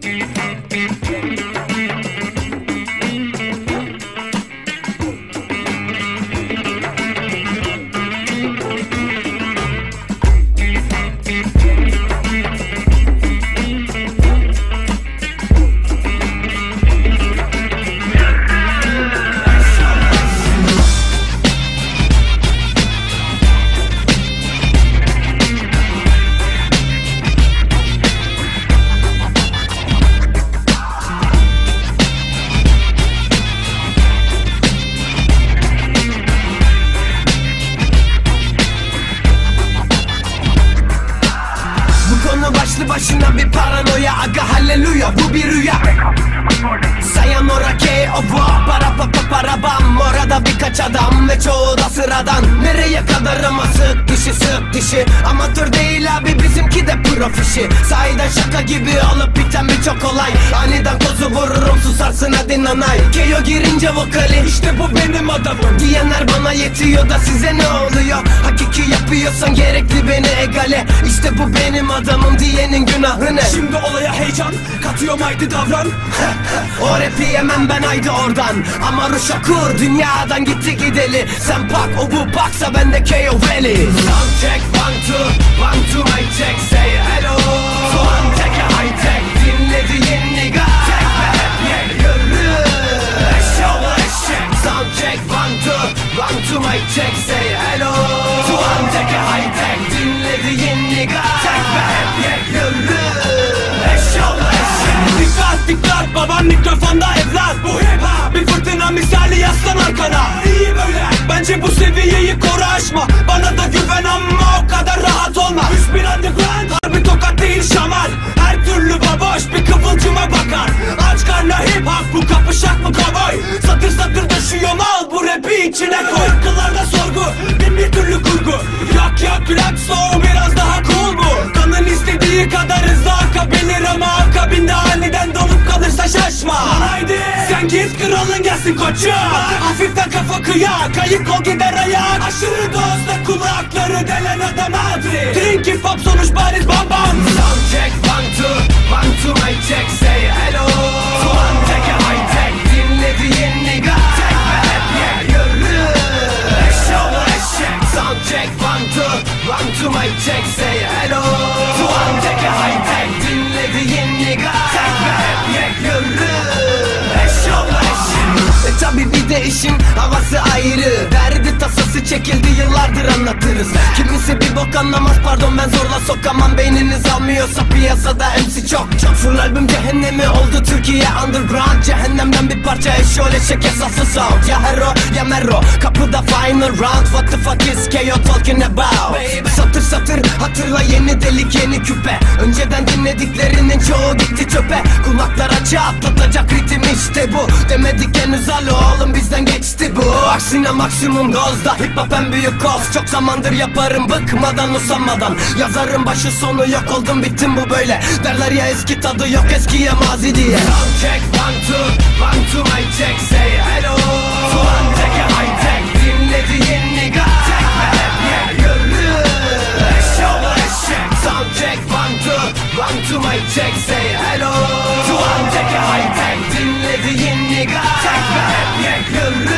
Yeah. Başlı başına bir paranoya. Aga halleluya bu bir rüya. Sayan orake o bu Para pa pa para bam. Orada birkaç adam ve çoğu da sıradan. Nereye kadar ama sık dişi sık dişi. Amatör değil abi bizimki de profişi. Sahiden şaka gibi olup biten birçok olay susarsın hadi nanay Keyo girince vokali. İşte bu benim adamım. Diyenler bana yetiyor da size ne oluyor? Hakiki yapıyorsan gerekli beni egale. İşte bu benim adamım diyenin günahı ne? Şimdi olaya heyecan katıyorum haydi davran. O rapi yemem ben haydi oradan. Ama Ruşakur dünyadan gitti gideli. Sen pak o bu baksa ben de KO Valley Sound check one two one two mic check say check say hello. Take a high tech dinlediğin nigga. Tek ve hep yek yürü Eşyalı eşek. Dikkat dikkat baban mikrofonda evlat. Bu hip hop bir fırtına misali yaslan arkana. İyi böyle. Bence bu seviyeyi koru aşma. Bana da güven ama ama akabinde aniden donup kalırsa şaşma. Haydi. Sen git kralın gelsin koçum. Hafiften kafa kıyak kayık ol gider ayak. Aşırı dozda kulakları işin havası ayrı Derdi tasası çekildi yıllardır anlatırız. Kimisi bir bok anlamaz pardon ben zorla sokamam. Beyniniz almıyorsa piyasada MC çok çok. Full albüm cehennemi oldu Türkiye underground. Cehennemden bir parça eşyole şek esaslı sound. Ya hero ya mero kapıda final round. What the fuck is KO talking about? Satır satır hatırla yeni delik yeni küpe. Önceden dinlediklerinin çoğu gitti çöpe. Kulaklara çatlatacak ritim işte bu. Demedik henüz alo oğlum bizden geçti bu. Aksine maksimum dozda hip hop en büyük koz. Çok zamandır yaparım bıkmadan usanmadan. Yazarım başı sonu yok oldum bittim bu böyle. Derler ya eski tadı yok eskiye mazi diye. Sound check one two one two mic check say hello. One take a high tech dinlediğin 내가 창피해 그를